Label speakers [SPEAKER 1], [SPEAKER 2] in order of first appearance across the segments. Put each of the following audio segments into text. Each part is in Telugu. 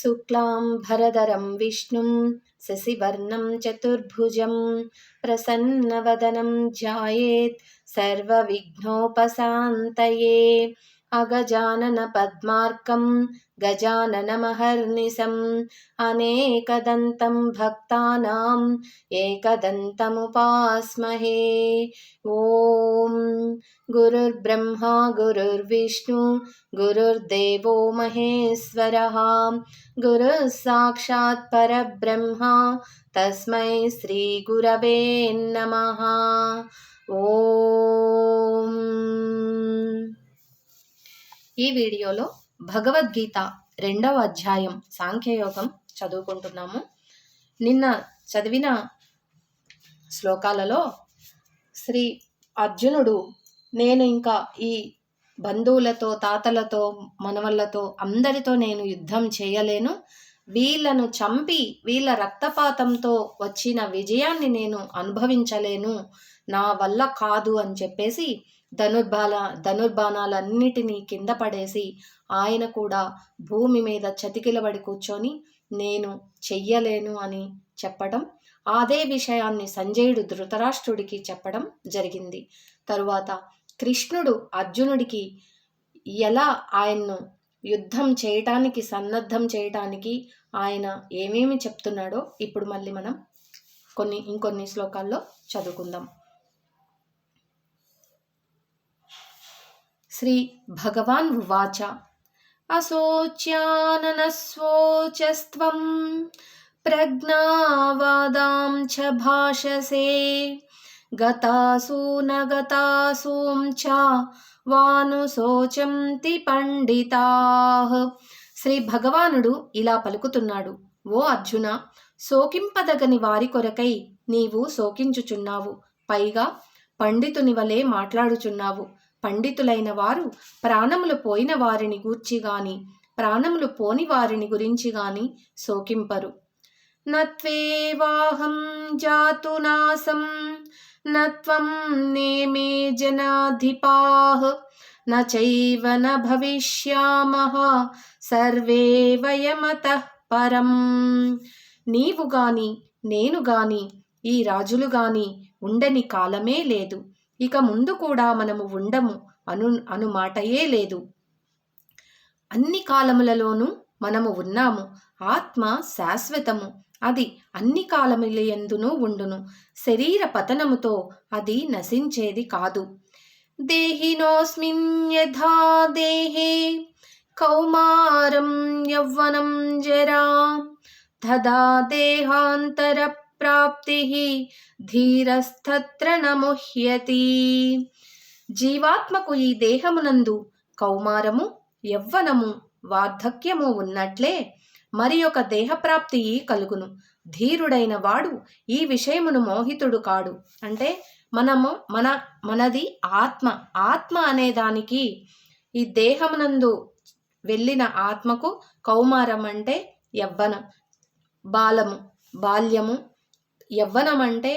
[SPEAKER 1] शुक्लां भरदरं विष्णुं शशिवर्णं चतुर्भुजं प्रसन्नवदनं ध्यायेत् सर्वविघ्नोपशान्तये अगजाननपद्मार्कं गजाननमहर्निशम् अनेकदन्तं भक्तानाम् एकदन्तमुपास्महे। ॐ गुरुर्ब्रह्मा गुरुर्विष्णु गुरुर्देवो महेश्वरः। गुरुः साक्षात् परब्रह्मा तस्मै श्रीगुरवे नमः। ఓం ఈ వీడియోలో భగవద్గీత రెండవ అధ్యాయం సాంఖ్యయోగం చదువుకుంటున్నాము. నిన్న చదివిన శ్లోకాలలో శ్రీ అర్జునుడు నేను ఇంకా ఈ బంధువులతో తాతలతో మనవళ్ళతో అందరితో నేను యుద్ధం చేయలేను. వీళ్ళను చంపి వీళ్ళ రక్తపాతంతో వచ్చిన విజయాన్ని నేను అనుభవించలేను. నా వల్ల కాదు అని చెప్పేసి ధనుర్బాల ధనుర్బాణాలన్నిటినీ కింద పడేసి ఆయన కూడా భూమి మీద చతికిలబడి కూర్చొని నేను చెయ్యలేను అని చెప్పడం అదే విషయాన్ని సంజయుడు ధృతరాష్ట్రుడికి చెప్పడం జరిగింది. తరువాత కృష్ణుడు అర్జునుడికి ఎలా ఆయన్ను యుద్ధం చేయటానికి సన్నద్ధం చేయటానికి ఆయన ఏమేమి చెప్తున్నాడో ఇప్పుడు మళ్ళీ మనం కొన్ని ఇంకొన్ని శ్లోకాల్లో చదువుకుందాం. శ్రీ భగవాన్ ఉవాచ అశోచ్యాననస్వోచస్త్వం ప్రజ్ఞావాదాం చ భాషసే గతాసు నగతాసూం చ వానుశోచంతి పండితా శ్రీ భగవానుడు ఇలా పలుకుతున్నాడు। ఓ అర్జున శోకింపదగని వారి కొరకై నీవు శోకించుచున్నావు. పైగా పండితుని వలె మాట్లాడుచున్నావు. పండితులైన వారు ప్రాణములు పోయిన వారిని గూర్చి గాని ప్రాణములు పోని వారిని గురించి గాని శోకింపరు. నత్వేవాహం జాతునాసం నత్వం నేమే జనాధిపాః నైవ న భవిష్యామః సర్వే వయమతః పరం. నీవు గాని నేను గాని ఈ రాజులు గాని ఉండని కాలమే లేదు. ఇక ముందు కూడా మనము ఉండము అను అనుమాటయే లేదు. అన్ని కాలములలోనూ మనము ఉన్నాము. ఆత్మ శాశ్వతము. అది అన్ని కాలములందునూ ఉండును. శరీర పతనముతో అది నశించేది కాదు. దేహినోస్మిన్ యథా దేహే కౌమారం యవ్వనం జరా. తదా దేహాంతర ప్రాప్తి. ధీరస్థత్ర నముహ్యతి. జీవాత్మకు ఈ దేహమునందు కౌమారము యవ్వనము వార్ధక్యము ఉన్నట్లే మరి ఒక దేహప్రాప్తి కలుగును. ధీరుడైన వాడు ఈ విషయమును మోహితుడు కాడు. అంటే మనము మన మనది ఆత్మ. ఆత్మ అనే దానికి ఈ దేహమునందు వెళ్ళిన ఆత్మకు కౌమారం అంటే యవ్వనం. బాలము బాల్యము యవ్వనం అంటే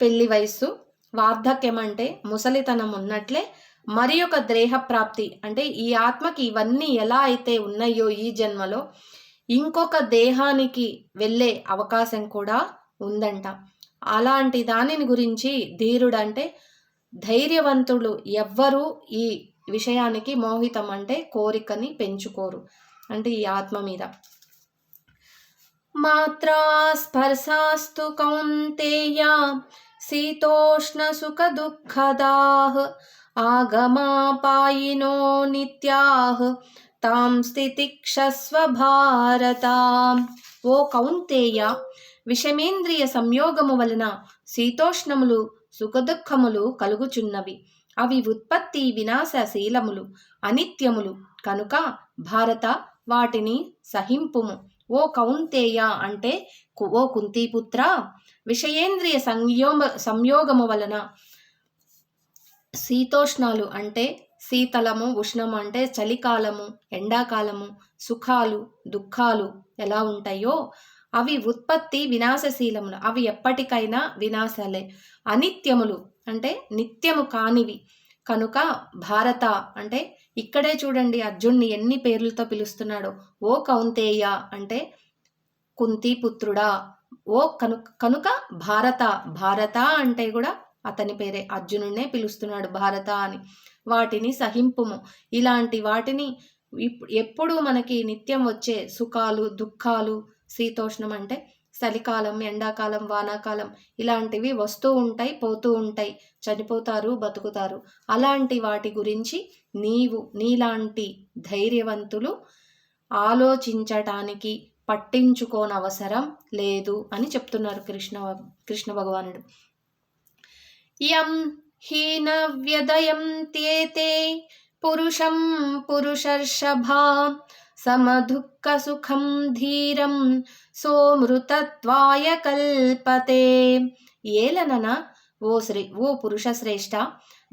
[SPEAKER 1] పెళ్ళి వయస్సు వార్ధక్యం అంటే ముసలితనం ఉన్నట్లే మరి ఒక దేహ ప్రాప్తి అంటే ఈ ఆత్మకి ఇవన్నీ ఎలా అయితే ఉన్నాయో ఈ జన్మలో ఇంకొక దేహానికి వెళ్ళే అవకాశం కూడా ఉందంట. అలాంటి దానిని గురించి ధీరుడు అంటే ధైర్యవంతులు ఎవ్వరూ ఈ విషయానికి మోహితం అంటే కోరికని పెంచుకోరు. అంటే ఈ ఆత్మ మీద. మాత్రా స్పర్శాస్తు కౌంతేయ శీతోష్ణసుఖదుఃఖదాः ఆగమాపాయినో నిత్యాः తాం స్థితిక్షస్వ భారత ఓ కౌంతేయ విషమేంద్రియ సంయోగము వలన శీతోష్ణములు సుఖదుఖములు కలుగుచున్నవి। అవి ఉత్పత్తి వినాశశీలములు అనిత్యములు కనుక భారత వాటిని సహింపుము। ఓ కౌంతేయ అంటే కు- ఓ కుంతీపుత్ర విషయేంద్రియ సంయోగ సంయోగము వలన శీతోష్ణాలు అంటే శీతలము ఉష్ణము అంటే చలికాలము ఎండాకాలము సుఖాలు దుఃఖాలు ఎలా ఉంటాయో అవి ఉత్పత్తి వినాశశీలములు. అవి ఎప్పటికైనా వినాశాలే. అనిత్యములు అంటే నిత్యము కానివి. కనుక భారత అంటే ఇక్కడే చూడండి అర్జున్ని ఎన్ని పేర్లతో పిలుస్తున్నాడో. ఓ కౌంతేయ అంటే కుంతి పుత్రుడా. ఓ కను కనుక భారత భారత అంటే కూడా అతని పేరే అర్జునుడినే పిలుస్తున్నాడు భారత అని. వాటిని సహింపుము. ఇలాంటి వాటిని ఎప్పుడు మనకి నిత్యం వచ్చే సుఖాలు దుఃఖాలు శీతోష్ణం అంటే చలికాలం ఎండాకాలం వానాకాలం ఇలాంటివి వస్తూ ఉంటాయి పోతూ ఉంటాయి. చనిపోతారు బతుకుతారు. అలాంటి వాటి గురించి నీవు నీలాంటి ధైర్యవంతులు ఆలోచించటానికి పట్టించుకోనవసరం లేదు అని చెప్తున్నారు కృష్ణ కృష్ణ భగవానుడు. యం హీన వ్యదయం త్యేతే పురుషం పురుషర్షభా సమదుఃఖసుఖం ధీరం సోమృతత్వాయ కల్పతే. ఏలనన? ఓ శ్రీ ఓ పురుష శ్రేష్ఠ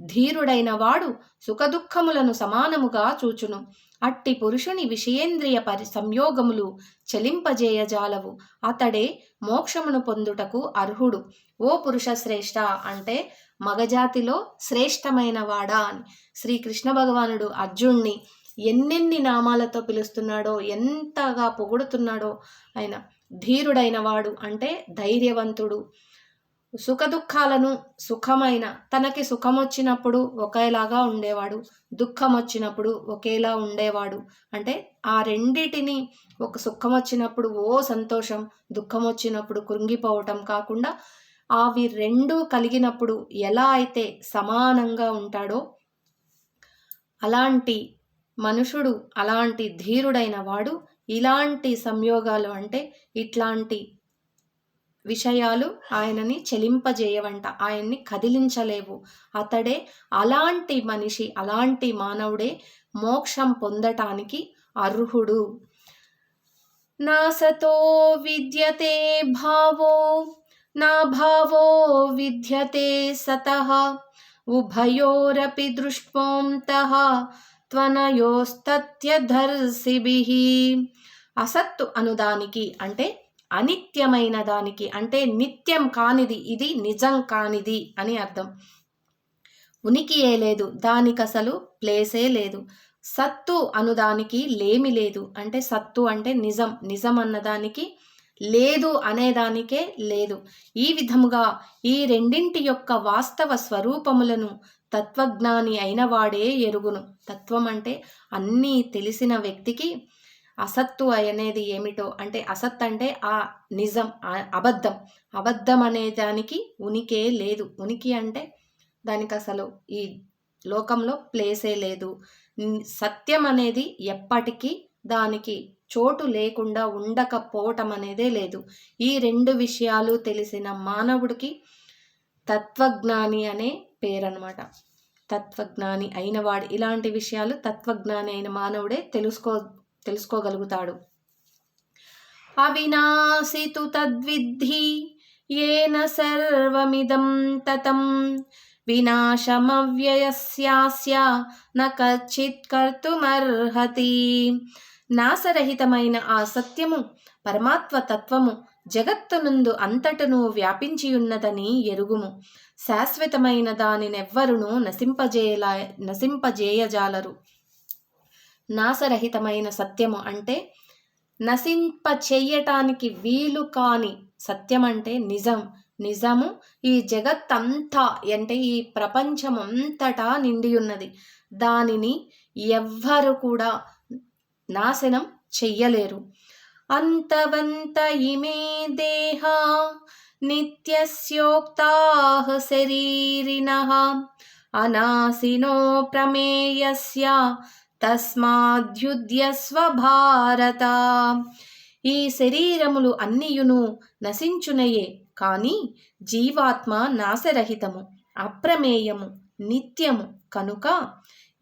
[SPEAKER 1] ధీరుడైన వాడు సుఖదుఖములను సమానముగా చూచును. అట్టి పురుషుని విషయేంద్రియ పరి సంయోగములు చలింపజేయజాలవు. అతడే మోక్షమును పొందుటకు అర్హుడు. ఓ పురుష శ్రేష్ఠ అంటే మగజాతిలో శ్రేష్టమైన వాడా అని. శ్రీకృష్ణ భగవానుడు అర్జున్ని ఎన్నెన్ని నామాలతో పిలుస్తున్నాడో ఎంతగా పొగుడుతున్నాడో ఆయన ధీరుడైన వాడు అంటే ధైర్యవంతుడు. సుఖదుఖాలను సుఖమైన తనకి సుఖం వచ్చినప్పుడు ఒకేలాగా ఉండేవాడు దుఃఖం వచ్చినప్పుడు ఒకేలా ఉండేవాడు. అంటే ఆ రెండిటిని ఒక సుఖం వచ్చినప్పుడు ఓ సంతోషం దుఃఖం వచ్చినప్పుడు కృంగిపోవటం కాకుండా అవి రెండు కలిగినప్పుడు ఎలా అయితే సమానంగా ఉంటాడో అలాంటి మనుషుడు అలాంటి ధీరుడైన వాడు ఇలాంటి సంయోగాలు అంటే ఇట్లాంటి విషయాలు ఆయనని చెలింపజేయవంట. ఆయన్ని కదిలించలేవు. అతడే అలాంటి మనిషి అలాంటి మానవుడే మోక్షం పొందటానికి అర్హుడు. నాసతో విద్యతే భావో నా భావో విద్యతే సత. ఉభయోరపి దృష్పోంతః త్వనయోస్తత్యధర్సిభిః అసత్తు అనుదానికి అంటే అనిత్యమైన దానికి అంటే నిత్యం కానిది ఇది నిజం కానిది అని అర్థం. ఉనికియే లేదు దానికి అసలు ప్లేసే లేదు. సత్తు అనుదానికి లేమి లేదు అంటే సత్తు అంటే నిజం నిజం అన్నదానికి లేదు అనేదానికే లేదు. ఈ విధముగా ఈ రెండింటి యొక్క వాస్తవ స్వరూపములను తత్వజ్ఞాని అయిన వాడే ఎరుగును. తత్వం అంటే అన్నీ తెలిసిన వ్యక్తికి అసత్తు అనేది ఏమిటో? అంటే అసత్ అంటే ఆ నిజం అబద్ధం. అబద్ధం అనే దానికి ఉనికే లేదు. ఉనికి అంటే దానికి అసలు ఈ లోకంలో ప్లేసే లేదు. సత్యం అనేది ఎప్పటికీ దానికి చోటు లేకుండా ఉండకపోవటం అనేదే లేదు. ఈ రెండు విషయాలు తెలిసిన మానవుడికి తత్వజ్ఞాని అనే పేరనమాట తత్వజ్ఞాని అయినవాడు. ఇలాంటి విషయాలు తత్వజ్ఞాని అయిన మానవుడే తెలుసుకో తెలుసుకోగలుగుతాడు. అవినాశితు తద్విద్ధి ఏన సర్వమిదం తతం. వినాశమవ్యయస్యాస్య న కచ్చిత్ కర్తుమర్హతి. నాశరహితమైన ఆ సత్యము పరమాత్మ తత్వము జగత్తునందు అంతటను వ్యాపించియున్నదని ఎరుగుము. శాశ్వతమైన దానినెవ్వరును నశింపజేయలా నశింపజేయజాలరు. నాశరహితమైన సత్యము అంటే నశింప చెయ్యటానికి వీలు కాని సత్యం అంటే నిజం. నిజము ఈ జగత్తంతా అంటే ఈ ప్రపంచమంతటా నిండి ఉన్నది దానిని ఎవ్వరు కూడా నాశనం చెయ్యలేరు. అంతవంత ఇమే దేహ నిత్యస్యోక్తా శరీరిణ. అనాశినో ప్రమేయస్య తస్మాద్యుధ్యస్వ భారత ఈ శరీరములు అన్నియును నశించునయే కానీ జీవాత్మ నాశరహితము అప్రమేయము నిత్యము. కనుక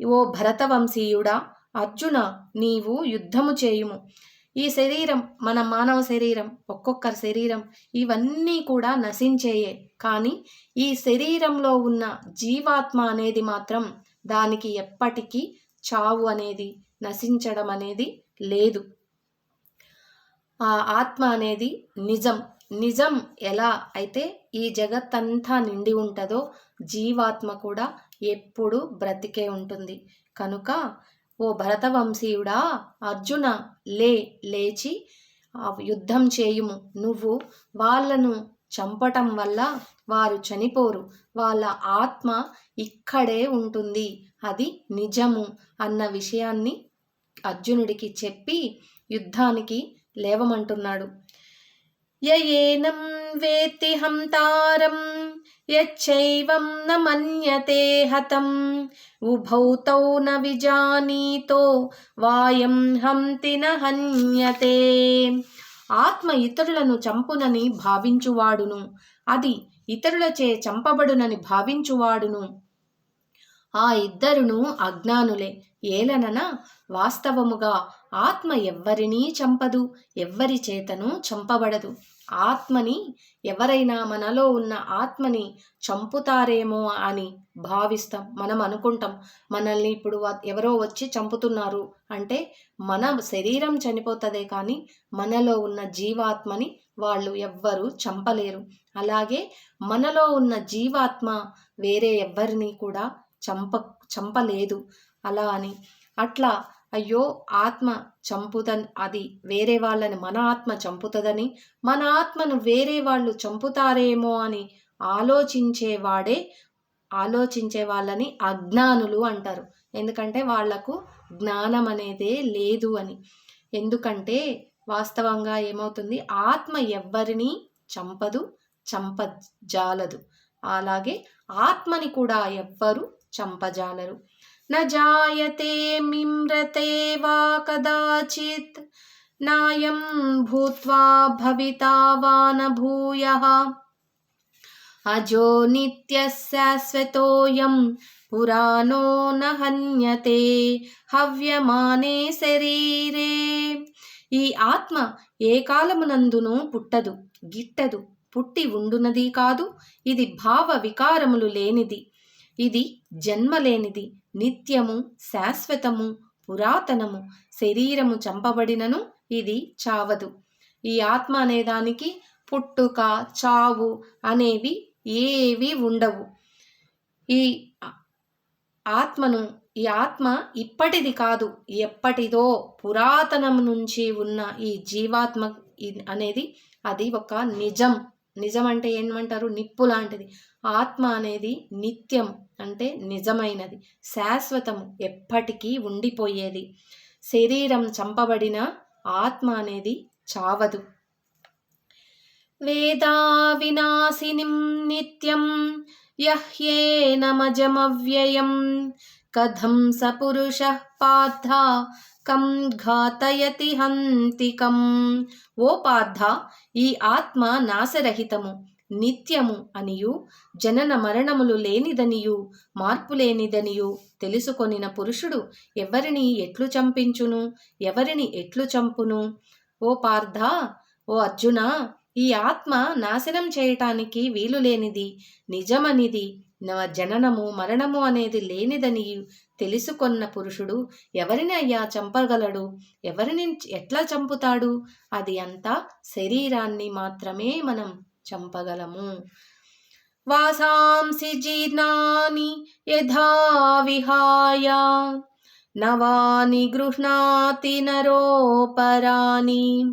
[SPEAKER 1] ఓ భరతవంశీయుడా అర్జున నీవు యుద్ధము చేయుము. ఈ శరీరం మన మానవ శరీరం ఒక్కొక్కరి శరీరం ఇవన్నీ కూడా నశించేయే. కానీ ఈ శరీరంలో ఉన్న జీవాత్మ అనేది మాత్రం దానికి ఎప్పటికీ చావు అనేది నశించడం అనేది లేదు. ఆ ఆత్మ అనేది నిజం. నిజం ఎలా అయితే ఈ జగత్తంతా నిండి ఉంటుందో జీవాత్మ కూడా ఎప్పుడు బ్రతికే ఉంటుంది. కనుక ఓ భరతవంశీయుడా అర్జున లే లేచి యుద్ధం చేయుము. నువ్వు వాళ్ళను చంపటం వల్ల వారు చనిపోరు. వాళ్ళ ఆత్మ ఇక్కడే ఉంటుంది. అది నిజము అన్న విషయాన్ని అర్జునుడికి చెప్పి యుద్ధానికి లేవమంటున్నాడు. యయేనం వేత్తి హంతారం యచ్చైవం న మన్యతే హతం ఉభౌ తౌ న విజానీతో వాయం హంతి న హన్యతే. ఆత్మ ఇతరులను చంపునని భావించువాడును. అది ఇతరులచే చంపబడునని భావించువాడును. ఆ ఇద్దరును అజ్ఞానులే. ఏలనన వాస్తవముగా ఆత్మ ఎవ్వరినీ చంపదు ఎవ్వరి చేతను చంపబడదు. ఆత్మని ఎవరైనా మనలో ఉన్న ఆత్మని చంపుతారేమో అని భావిస్తాం మనం అనుకుంటాం. మనల్ని ఇప్పుడు ఎవరో వచ్చి చంపుతున్నారు అంటే మన శరీరం చనిపోతుందే కానీ మనలో ఉన్న జీవాత్మని వాళ్ళు ఎవ్వరూ చంపలేరు. అలాగే మనలో ఉన్న జీవాత్మ వేరే ఎవ్వరిని కూడా చంప చంపలేదు. అలా అని. అట్లా అయ్యో ఆత్మ చంపుత అది వేరే వాళ్ళని మన ఆత్మ చంపుతుందని మన ఆత్మను వేరే వాళ్ళు చంపుతారేమో అని ఆలోచించేవాడే ఆలోచించే వాళ్ళని అజ్ఞానులు అంటారు. ఎందుకంటే వాళ్ళకు జ్ఞానం అనేదే లేదు అని. ఎందుకంటే వాస్తవంగా ఏమవుతుంది? ఆత్మ ఎవ్వరిని చంపదు చంపజాలదు. అలాగే ఆత్మని కూడా ఎవ్వరు చంపజాలరు. న జాయతే మిమ్రతే వా కదాచిత్ నాయం భూత్వా భవితా వా అజో నిత్య శాశ్వతోయం పురాణో నహన్యతే హవ్యమానే శరీరే. ఈ ఆత్మ ఏ కాలమునందునూ పుట్టదు గిట్టదు పుట్టి ఉండునది కాదు. ఇది భావ వికారములు లేనిది. ఇది జన్మ లేనిది. నిత్యము శాశ్వతము పురాతనము శరీరము చంపబడినను ఇది చావదు. ఈ ఆత్మ అనేదానికి పుట్టుక చావు అనేవి ఏవి ఉండవు. ఈ ఆత్మను ఈ ఆత్మ ఇప్పటిది కాదు ఎప్పటిదో పురాతనం నుంచి ఉన్న ఈ జీవాత్మ అనేది అది ఒక నిజం. నిజం అంటే ఏమంటారు? నిప్పు లాంటిది. ఆత్మ అనేది నిత్యం అంటే నిజమైనది. శాశ్వతము ఎప్పటికీ ఉండిపోయేది. శరీరం చంపబడిన ఆత్మ అనేది చావదు. వేదా వినాశినిం నిత్యం యహ్యేనమజమవ్యయం కథం స పురుష పార్థ కం ఘాతయతి హంతికం. ఓ పార్థ ఈ ఆత్మ నాశరహితము నిత్యము అనియు జనన మరణములు లేనిదనియు మార్పు లేనిదనియు తెలుసుకొనిన పురుషుడు ఎవరిని ఎట్లు చంపించును ఎవరిని ఎట్లు చంపును? ఓ పార్థ ఓ అర్జున ఈ ఆత్మ నాశనం చేయటానికి వీలు లేనిది నిజమనిది నా జననము మరణము అనేది లేనిదని తెలుసుకొన్న పురుషుడు ఎవరిని అయ్యా చంపగలడు? ఎవరిని ఎట్లా చంపుతాడు? అది అంతా శరీరాన్ని మాత్రమే మనం చంపగలము. వాసాంసి జీర్ణాని యథా విహాయ నవాని గృహ్ణాతి నరోపరాని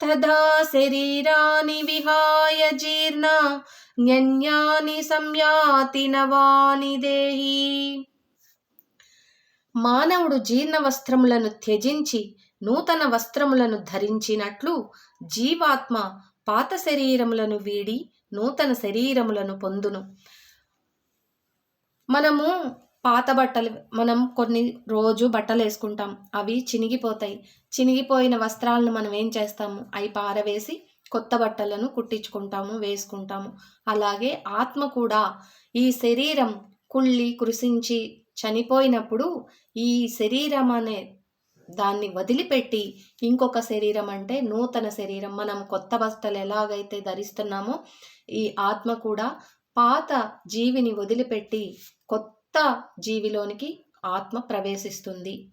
[SPEAKER 1] తదా శరీరాన్ని విహాయ జీర్ణ న్యన్యాని సంయాతి నవాని దేహి. మానవుడు జీర్ణ వస్త్రములను త్యజించి నూతన వస్త్రములను ధరించినట్లు జీవాత్మ పాత శరీరములను వీడి నూతన శరీరములను పొందును. మనము పాత బట్టలు మనం కొన్ని రోజు బట్టలు వేసుకుంటాం. అవి చినిగిపోతాయి. చినిగిపోయిన వస్త్రాలను మనం ఏం చేస్తాము? అవి పారవేసి కొత్త బట్టలను కుట్టించుకుంటాము వేసుకుంటాము. అలాగే ఆత్మ కూడా ఈ శరీరం కుళ్ళి కృషించి చనిపోయినప్పుడు ఈ శరీరం అనే దాన్ని వదిలిపెట్టి ఇంకొక శరీరం అంటే నూతన శరీరం. మనం కొత్త బట్టలు ఎలాగైతే ధరిస్తున్నామో ఈ ఆత్మ కూడా పాత జీవిని వదిలిపెట్టి కొత్త జీవిలోనికి ఆత్మ ప్రవేశిస్తుంది.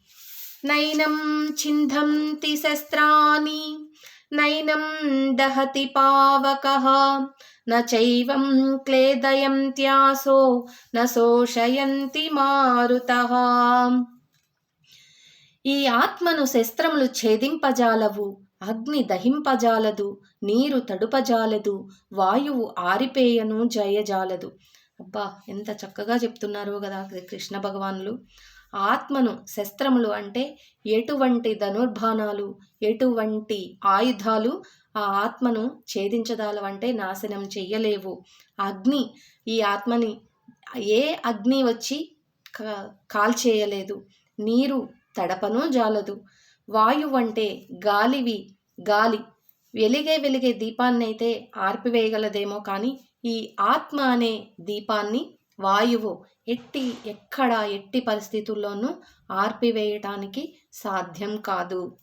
[SPEAKER 1] నైనం చింధంతి శస్త్రాని నైనం దహతి పవక నైవం క్లేదయంత్యాసో నోషయంతి మారుత. ఈ ఆత్మను శస్త్రములు ఛేదింపజాలవు అగ్ని దహింపజాలదు నీరు తడుపజాలదు వాయువు ఆరిపేయను జయజాలదు. అబ్బా ఎంత చక్కగా చెప్తున్నారు కదా కృష్ణ భగవానులు. ఆత్మను శస్త్రములు అంటే ఎటువంటి ధనుర్బాణాలు ఎటువంటి ఆయుధాలు ఆ ఆత్మను ఛేదించదాలవంటే నాశనం చెయ్యలేవు. అగ్ని ఈ ఆత్మని ఏ అగ్ని వచ్చి కాల్చేయలేదు. నీరు తడపను జాలదు. వాయువు అంటే గాలివి గాలి. వెలిగే వెలిగే దీపాన్నైతే ఆర్పివేయగలదేమో కానీ ఈ ఆత్మ అనే దీపాన్ని వాయువు ఎట్టి ఎక్కడ ఎట్టి పరిస్థితుల్లోనూ ఆర్పివేయటానికి సాధ్యం కాదు.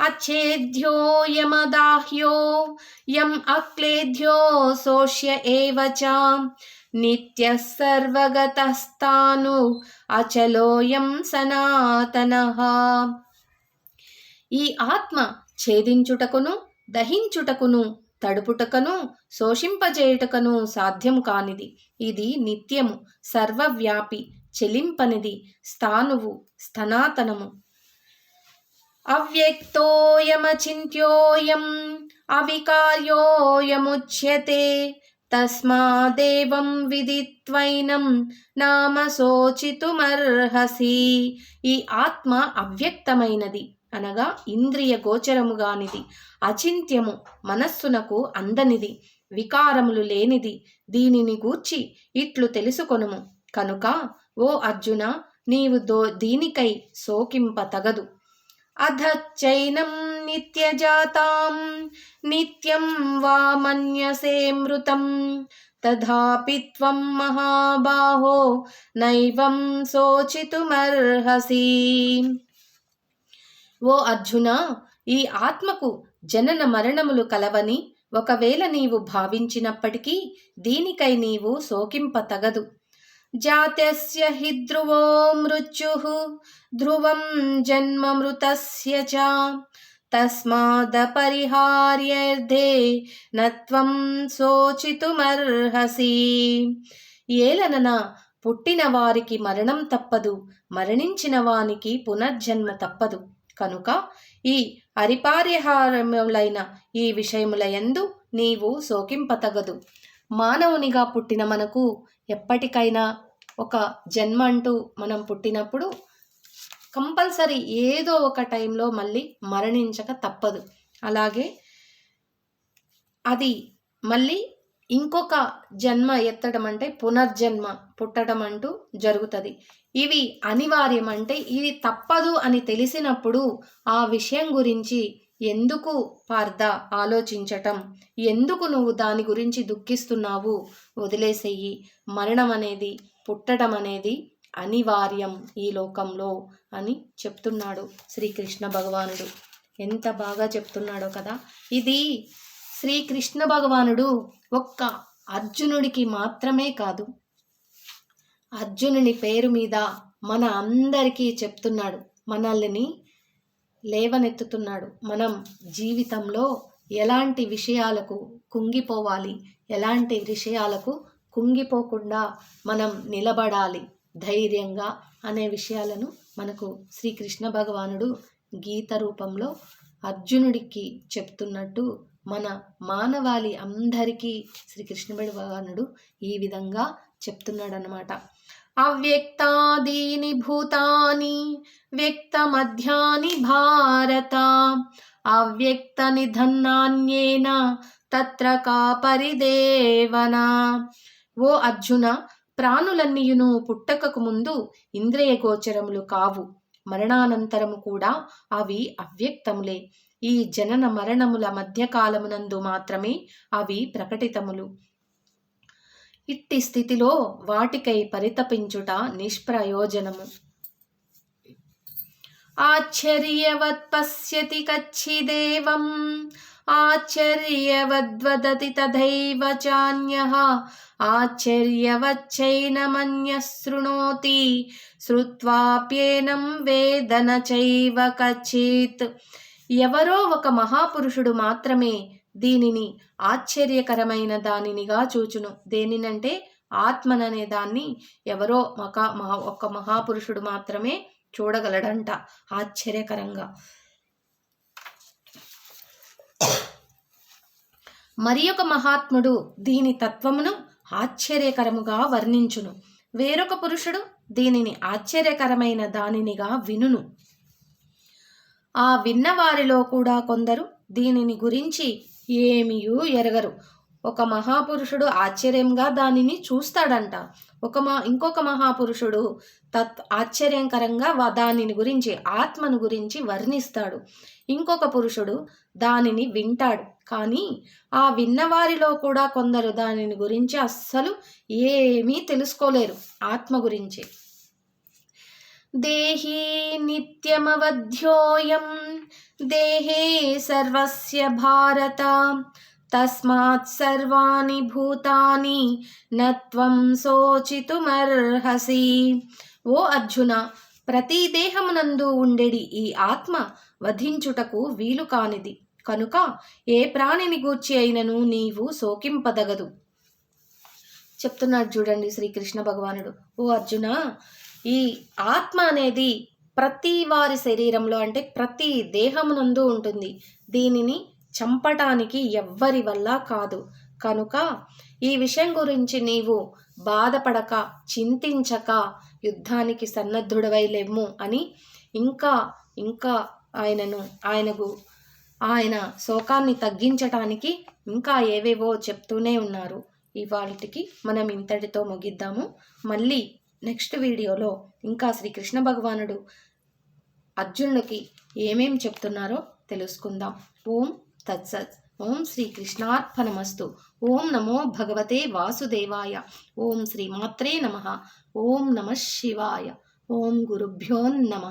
[SPEAKER 1] అచ్ఛేద్యో యమదాహ్యో యం అక్లేధ్యో శోష్య ఏవచ నిత్య సర్వగతస్థాను అచలోయం సనాతన. ఈ ఆత్మ ఛేదించుటకును దహించుటకును తడుపుటకను శోషింపజేయుటకను సాధ్యం కానిది. ఇది నిత్యము సర్వవ్యాపి చెలింపనిది స్థానువు స్థనాతనము. అవ్యక్తోయమచింత్యోయం అవికార్యోయముచ్యతే తస్మాదేవం విదిత్వైనం నామ శోచితుమర్హసి. ఈ ఆత్మ అవ్యక్తమైనది. అనగా ఇంద్రియ గోచరముగానిది అచింత్యము మనస్సునకు అందనిది వికారములు లేనిది దీనిని గూర్చి ఇట్లు తెలుసుకొనుము. కనుక ఓ అర్జున నీవు దో దీనికై శోకింప తగదు. అధచ్చైనం నిత్యజాతాం. నిత్యం వా మన్యసే మృతం. తథాపి త్వం మహాబాహో. నైవం శోచితుమర్హసి. ఓ అర్జున ఈ ఆత్మకు జనన మరణములు కలవని ఒకవేళ నీవు భావించినప్పటికీ దీనికై నీవు శోకింప తగదు జాత్యస్య హి ధ్రువో మృత్యు ధ్రువం జన్మమృతస్య చ. తస్మాదపరిహార్యర్థే నత్వం శోచితుమర్హసి. ఏలనన పుట్టిన వారికి మరణం తప్పదు మరణించిన వానికి పునర్జన్మ తప్పదు. కనుక ఈ అరిపార్యహారములైన ఈ విషయముల యందు నీవు శోకింపతగదు. మానవునిగా పుట్టిన మనకు ఎప్పటికైనా ఒక జన్మ అంటూ మనం పుట్టినప్పుడు కంపల్సరీ ఏదో ఒక టైంలో మళ్ళీ మరణించక తప్పదు. అలాగే అది మళ్ళీ ఇంకొక జన్మ ఎత్తడం అంటే పునర్జన్మ పుట్టడం అంటూ జరుగుతుంది. ఇవి అనివార్యం అంటే ఇది తప్పదు అని తెలిసినప్పుడు ఆ విషయం గురించి ఎందుకు పార్థ ఆలోచించటం? ఎందుకు నువ్వు దాని గురించి దుఃఖిస్తున్నావు? వదిలేసేయి. మరణం అనేది పుట్టడం అనేది అనివార్యం ఈ లోకంలో అని చెప్తున్నాడు శ్రీకృష్ణ భగవానుడు. ఎంత బాగా చెప్తున్నాడో కదా. ఇది శ్రీకృష్ణ భగవానుడు ఒక్క అర్జునుడికి మాత్రమే కాదు. అర్జునుని పేరు మీద మన అందరికీ చెప్తున్నాడు. మనల్ని లేవనెత్తుతున్నాడు. మనం జీవితంలో ఎలాంటి విషయాలకు కుంగిపోవాలి? ఎలాంటి విషయాలకు కుంగిపోకుండా మనం నిలబడాలి ధైర్యంగా అనే విషయాలను మనకు శ్రీకృష్ణ భగవానుడు గీత రూపంలో అర్జునుడికి చెప్తున్నట్టు మన మానవాళి అందరికీ శ్రీకృష్ణుడు భగవానుడు ఈ విధంగా చెప్తున్నాడు చెప్తున్నాడనమాట అవ్యక్తాదీని భూతాని వ్యక్తమధ్యాని భారత. అవ్యక్త నిధన్నాన్యేన తత్ర కా పరిదేవన. ఓ అర్జున ప్రాణులన్నీయును పుట్టకకు ముందు ఇంద్రియ గోచరములు కావు. మరణానంతరము కూడా అవి అవ్యక్తములే. ఈ జనన మరణముల మధ్యకాలమునందు మాత్రమే అవి ప్రకటితములు. ఇట్టి స్థితిలో వాటికై పరితపించుట నిష్ప్రయోజనము. ఆశ్చర్యవత్ పశ్యతి కచ్చిదేవం ఆశ్చర్యవద్వదతి తథైవ చాన్య ఆశ్చర్యవచ్చైనమన్యశృణోతి శ్రుత్వాప్యేనం వేదన చైవ కచిత్. ఎవరో ఒక మహాపురుషుడు మాత్రమే దీనిని ఆశ్చర్యకరమైన దానినిగా చూచును. దేనినంటే ఆత్మననే దాన్ని ఎవరో ఒక మహా ఒక మహాపురుషుడు మాత్రమే చూడగలడంట. ఆశ్చర్యకరంగా. మరి ఒక మహాత్ముడు దీని తత్వమును ఆశ్చర్యకరముగా వర్ణించును. వేరొక పురుషుడు దీనిని ఆశ్చర్యకరమైన దానినిగా వినును. ఆ విన్నవారిలో కూడా కొందరు దీనిని గురించి ఏమియూ ఎరగరు. ఒక మహాపురుషుడు ఆశ్చర్యంగా దానిని చూస్తాడంట. ఒక మా ఇంకొక మహాపురుషుడు తత్ ఆశ్చర్యకరంగా దానిని గురించి ఆత్మను గురించి వర్ణిస్తాడు. ఇంకొక పురుషుడు దానిని వింటాడు. కానీ ఆ విన్నవారిలో కూడా కొందరు దానిని గురించి అస్సలు ఏమీ తెలుసుకోలేరు. ఆత్మ గురించి. దేహీ నిత్యమవధ్యోయం దేహే సర్వస్య భారత తస్మాత్ సర్వాణి భూతాని నత్వం శోచితుమర్హసి. ఓ అర్జున ప్రతి దేహమునందు ఉండెడి ఈ ఆత్మ వధించుటకు వీలు కానిది. కనుక ఏ ప్రాణిని గూర్చి అయినను నీవు శోకింపదగదు. చెప్తున్నాడు చూడండి శ్రీకృష్ణ భగవానుడు. ఓ అర్జున ఈ ఆత్మ అనేది ప్రతి వారి శరీరంలో అంటే ప్రతి దేహమునందు ఉంటుంది. దీనిని చంపటానికి ఎవ్వరి వల్ల కాదు. కనుక ఈ విషయం గురించి నీవు బాధపడక చింతించక యుద్ధానికి సన్నద్ధుడవై లేము అని ఇంకా ఇంకా ఆయనను ఆయనకు ఆయన శోకాన్ని తగ్గించటానికి ఇంకా ఏవేవో చెప్తూనే ఉన్నారు. ఇవాళకి మనం ఇంతటితో ముగిద్దాము. మళ్ళీ నెక్స్ట్ వీడియోలో ఇంకా శ్రీకృష్ణ భగవానుడు అర్జునుడికి ఏమేం చెప్తున్నారో తెలుసుకుందాం. ఓం తత్సత్. ఓం శ్రీ కృష్ణార్పణమస్తు ఓం నమో భగవతే వాసుదేవాయ. ఓం శ్రీ మాత్రే నమ. ఓం నమ శివాయ. ఓం గురుభ్యో నమ.